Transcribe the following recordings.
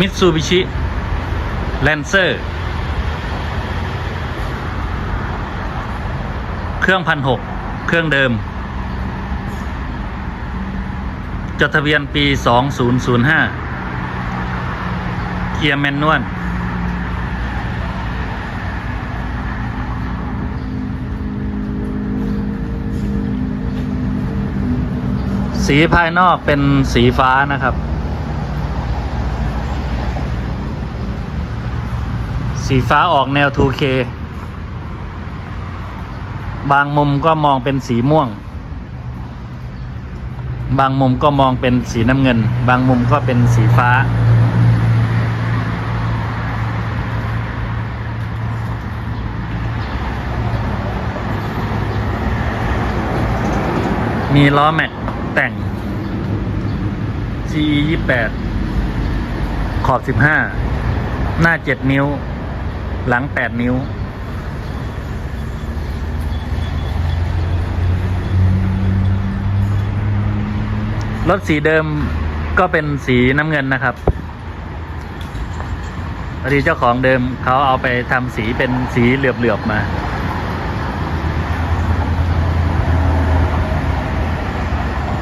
มิตซูบิชิแลนเซอร์ เครื่องพันหกเครื่องเดิม จดทะเบียนปี 2005 เกียร์แมนนวลสีภายนอกเป็นสีฟ้านะครับ สีฟ้าออกแนว 2K บางมุมก็มองเป็นสีม่วง บางมุมก็มองเป็นสีน้ำเงิน บางมุมก็เป็นสีฟ้า มีล้อแม็กแต่ง CE 28 ขอบ 15 หน้า 7 นิ้ว หลัง8นิ้ว รถสีเดิมก็เป็นสีน้ำเงินนะครับพอดีเจ้าของเดิมเขาเอาไปทำสีเป็นสีเหลือบๆมา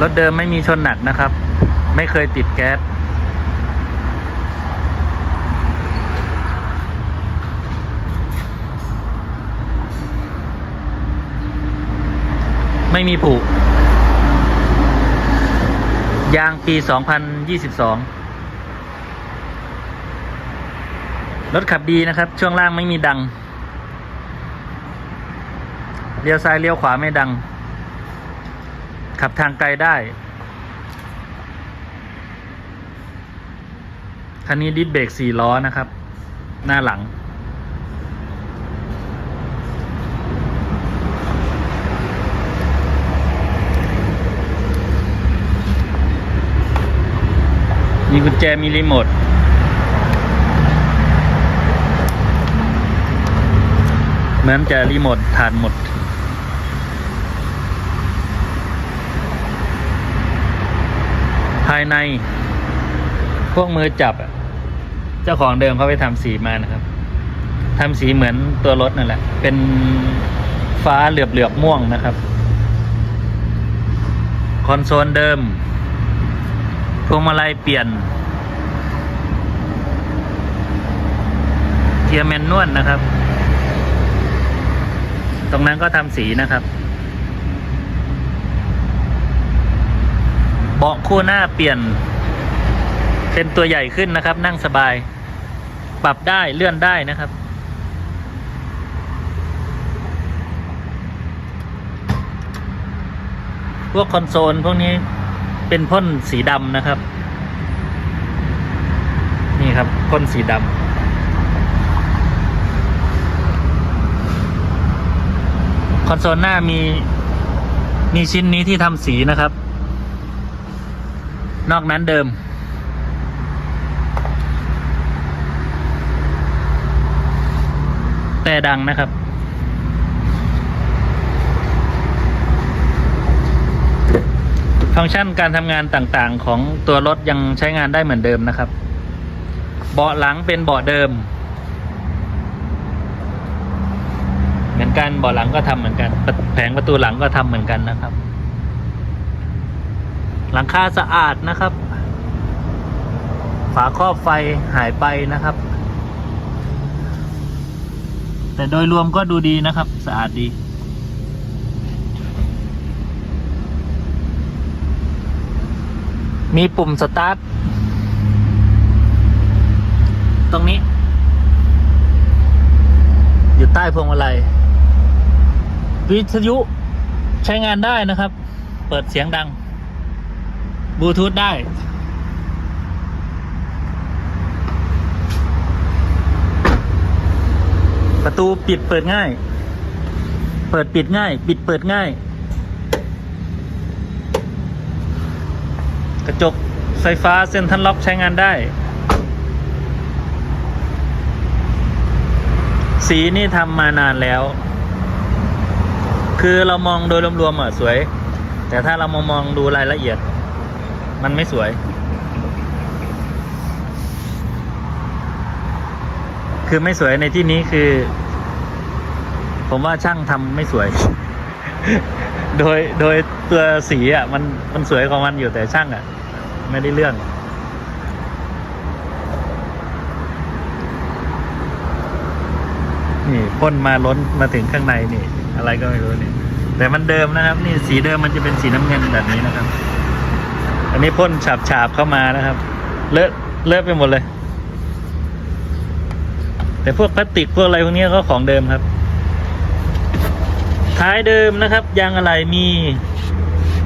รถเดิมไม่มีชนหนักนะครับ ไม่เคยติดแก๊ส ไม่มีผุยางปี 2022 รถขับดีนะครับ ช่วงล่างไม่มีดัง เลี้ยวซ้ายเลี้ยวขวาไม่ดัง ขับทางไกลได้ คันนี้ดิสเบรกสี่ล้อนะครับ หน้าหลัง มีกุญแจมีรีโมทเหมือนจะรีโมทฐานหมดภายใน พวกมือจับ เจ้าของเดิมเขาไปทำสีมานะครับทำสีเหมือนตัวรถนั่นแหละ เป็นฟ้าเหลือบเหลือบม่วงนะครับ คอนโซลเดิม วงมาลัยเปลี่ยน เกียร์แมนนวลนะครับ ตรงนั้นก็ทำสีนะครับ เบาะคู่หน้าเปลี่ยน เป็นตัวใหญ่ขึ้นนะครับ นั่งสบาย ปรับได้เลื่อนได้นะครับพวกคอนโซลพวกนี้ เป็นพ่นสีดำนะครับ นี่ครับพ่นสีดำคอนโซลหน้ามีมีชิ้นนี้ที่ทำสีนะครับ นอกนั้นเดิม แต่ดังนะครับ ฟังก์ชันการทำงานต่างๆ ของตัวรถยังใช้งานได้เหมือนเดิมนะครับ เบาะหลังเป็นเบาะเดิม เหมือนกันเบาะหลังก็ทำเหมือนกัน แผงประตูหลังก็ทำเหมือนกันนะครับ หลังคาสะอาดนะครับ ฝาครอบไฟหายไปนะครับ แต่โดยรวมก็ดูดีนะครับ สะอาดดี มีปุ่มสตาร์ทตรงนี้ อยู่ใต้พวงมาลัยวิทยุใช้งานได้นะครับ เปิดเสียงดังบลูทูธได้ ประตูปิดเปิดง่าย เปิดปิดง่าย ปิดเปิดง่าย ระจกไฟฟ้าเซ็นทรัลล็อกใช้งานได้ สีนี่ทำมานานแล้ว คือเรามองโดยรวมๆอะสวย แต่ถ้าเรามามองดูรายละเอียด มันไม่สวย คือไม่สวยในที่นี้คือ ผมว่าช่างทำไม่สวยโดยโดยตัวสีอะมันมันสวยของมันอยู่แต่ช่างอะ ไม่ได้เรื่อง นี่พ่นมาล้นมาถึงข้างในนี่ อะไรก็ไม่รู้นี่แต่มันเดิมนะครับ นี่สีเดิมมันจะเป็นสีน้ำเงินแบบนี้นะครับ อันนี้พ่นฉาบฉาบเข้ามานะครับ เลอะเลอะไปหมดเลย แต่พวกพลาสติกพวกอะไรพวกนี้ก็ของเดิมครับ ท้ายเดิมนะครับ ยางอะไรมี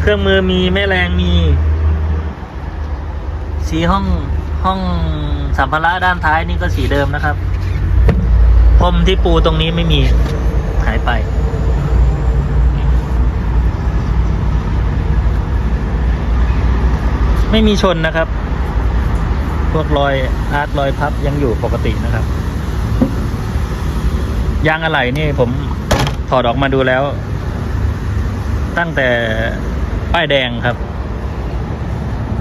เครื่องมือมีแม่แรงมี สีห้องห้องสัมภาระด้านท้ายนี่ก็สีเดิมนะครับพรมที่ปูตรงนี้ไม่มีหายไป ไม่มีชนนะครับ พวกรอยอาร์ตรอยพับยังอยู่ปกตินะครับ ยางอะไหล่นี่ผมถอดออกมาดูแล้ว ตั้งแต่ป้ายแดงครับ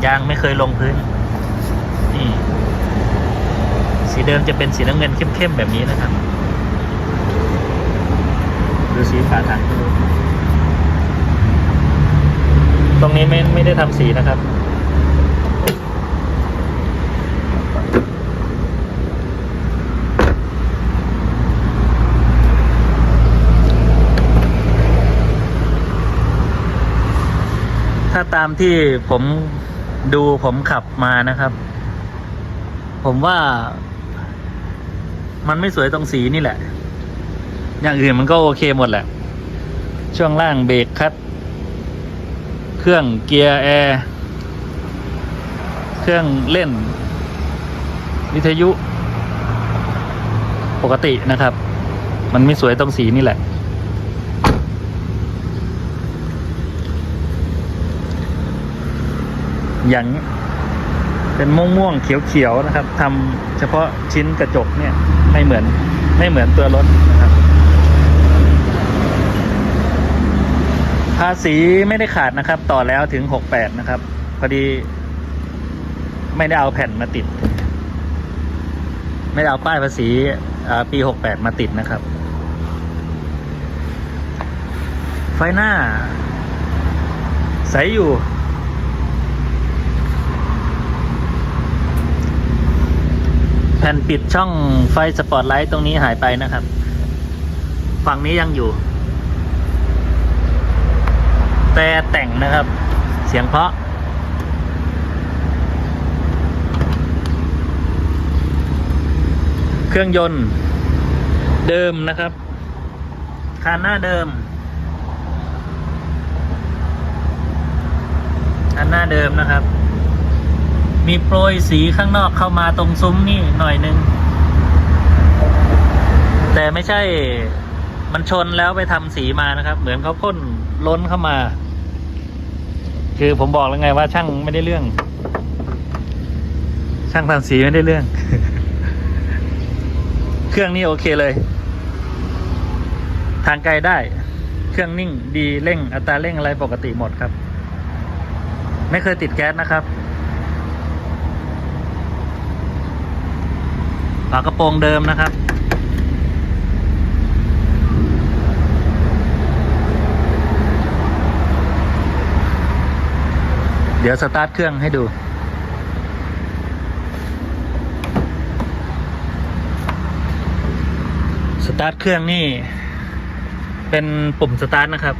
ยางไม่เคยลงพื้น สีเดิมจะเป็นสีน้ำเงินเข้มๆแบบนี้นะครับ ดูสีฝาถังตรงนี้ไม่ไม่ได้ทำสีนะครับถ้าตามที่ผมดูผมขับมานะครับ ผมว่า มันไม่สวยตรงสีนี่แหละ อย่างอื่นมันก็โอเคหมดแหละ ช่วงล่างเบรกคัด เครื่องเกียร์แอร์ เครื่องเล่น วิทยุ ปกตินะครับ มันไม่สวยตรงสีนี่แหละอย่างเป็นม่วงๆเขียวเขียวๆนะครับทำเฉพาะชิ้นกระจกเนี่ย ไม่เหมือนไม่เหมือนตัวรถนะครับ ภาษีไม่ได้ขาดนะครับ ต่อแล้วถึงหกแปดนะครับ พอดี ไม่ได้เอาแผ่นมาติด ไม่ได้เอาป้ายภาษีปีหกแปดมาติดนะครับ ไฟหน้า ใสอยู่ ผ่นปิดช่องไฟสปอตไลท์ตรงนี้หายไปนะครับ ฝั่งนี้ยังอยู่ แต่แต่งนะครับ เสียงเพาะ เครื่องยนต์ เดิมนะครับ คานหน้าเดิมคานหน้าเดิมนะครับ มีโปรยสีข้างนอกเข้ามาตรงซุ้มนี่หน่อยนึง แต่ไม่ใช่มันชนแล้วไปทำสีมานะครับ เหมือนเขาพ่นล้นเข้ามา คือผมบอกแล้วไงว่าช่างไม่ได้เรื่อง ช่างทำสีไม่ได้เรื่อง เครื่องนี้โอเคเลย ทางไกลได้ เครื่องนิ่งดีเร่ง อัตราเร่งอะไรปกติหมดครับ ไม่เคยติดแก๊สนะครับ ฝากระโปรงเดิมนะครับ เดี๋ยวสตาร์ทเครื่องให้ดูสตาร์ทเครื่องนี่ เป็นปุ่มสตาร์ทนะครับ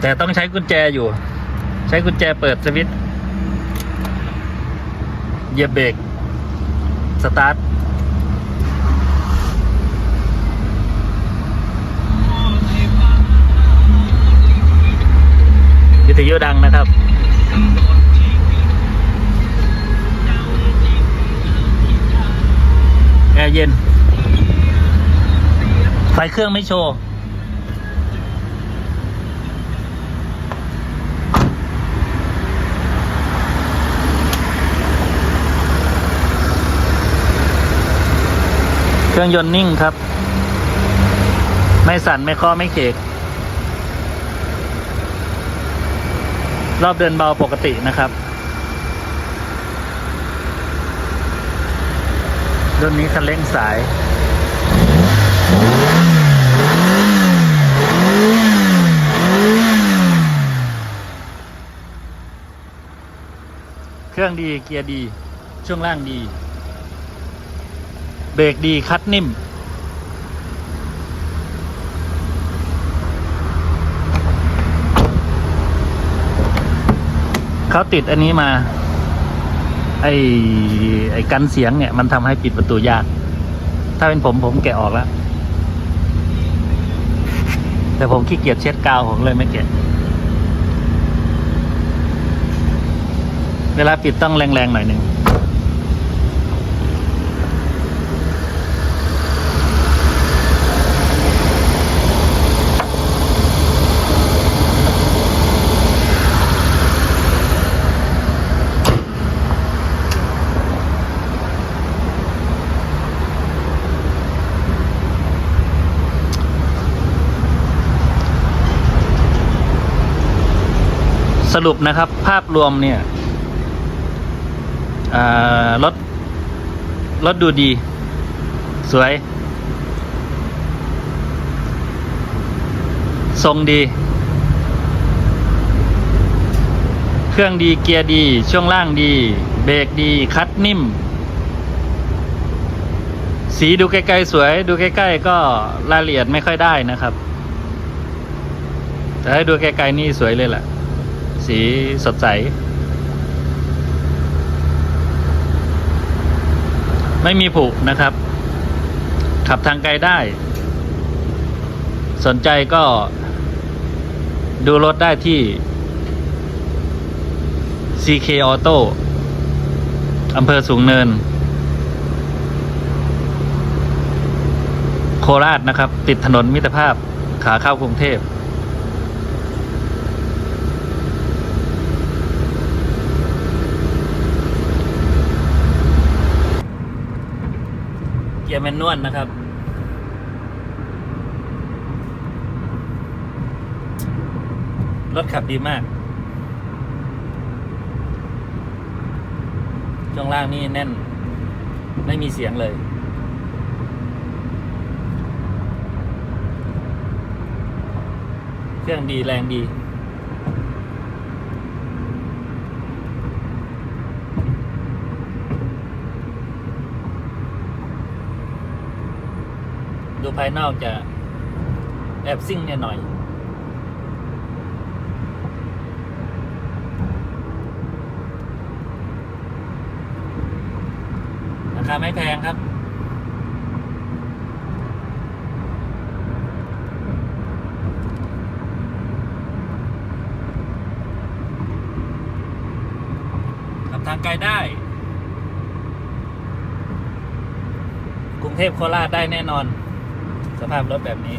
แต่ต้องใช้กุญแจอยู่ ใช้กุญแจเปิดสวิตช์เหยียบเบรก สตาร์ทวิทยุดังนะครับ แอร์เย็น ไฟเครื่องไม่โชว์ ครื่องยนต์นิ่งครับ ไม่สั่นไม่เคอไม่เขกรอบเดินเบาปกตินะครับ รุ่นนี้คันเร่งสาย เครื่องดีเกียร์ดี ช่วงล่างดี เบรกดีคัดนิ่ม เขาติดอันนี้มา ไอ้ไอ้กันเสียงเนี่ย มันทำให้ปิดประตูยาก ถ้าเป็นผมผมแกะออกแล้ว แต่ผมขี้เกียจเช็ดกาวผมเลยไม่แกะเวลาปิดต้องแรงๆหน่อยหนึ่ง รุปนะครับภาพรวมเนี่ยรถรถดูดี สวย ทรงดี เครื่องดีเกียร์ดี ช่วงล่างดี เบรกดี คัดนิ่ม สีดูใกล้ๆสวย ดูใกล้ๆก็รายละเอียดไม่ค่อยได้นะครับ แต่ให้ดูไกลๆนี่สวยเลยแหละ สีสดใส ไม่มีผุนะครับ ขับทางไกลได้ สนใจก็ดูรถได้ที่ CK Auto อำเภอสูงเนิน โคราชนะครับ ติดถนนมิตรภาพขาเข้ากรุงเทพ ยร์แมนนวลนะครับ รถขับดีมาก ช่วงล่างนี่แน่น ไม่มีเสียงเลย เครื่องดีแรงดี ดูภายนอกจะแอบซิ่งเนี่ยหน่อย ราคาไม่แพงครับขับทางไกลได้ กรุงเทพโคราชได้แน่นอน สภาพรถแบบนี้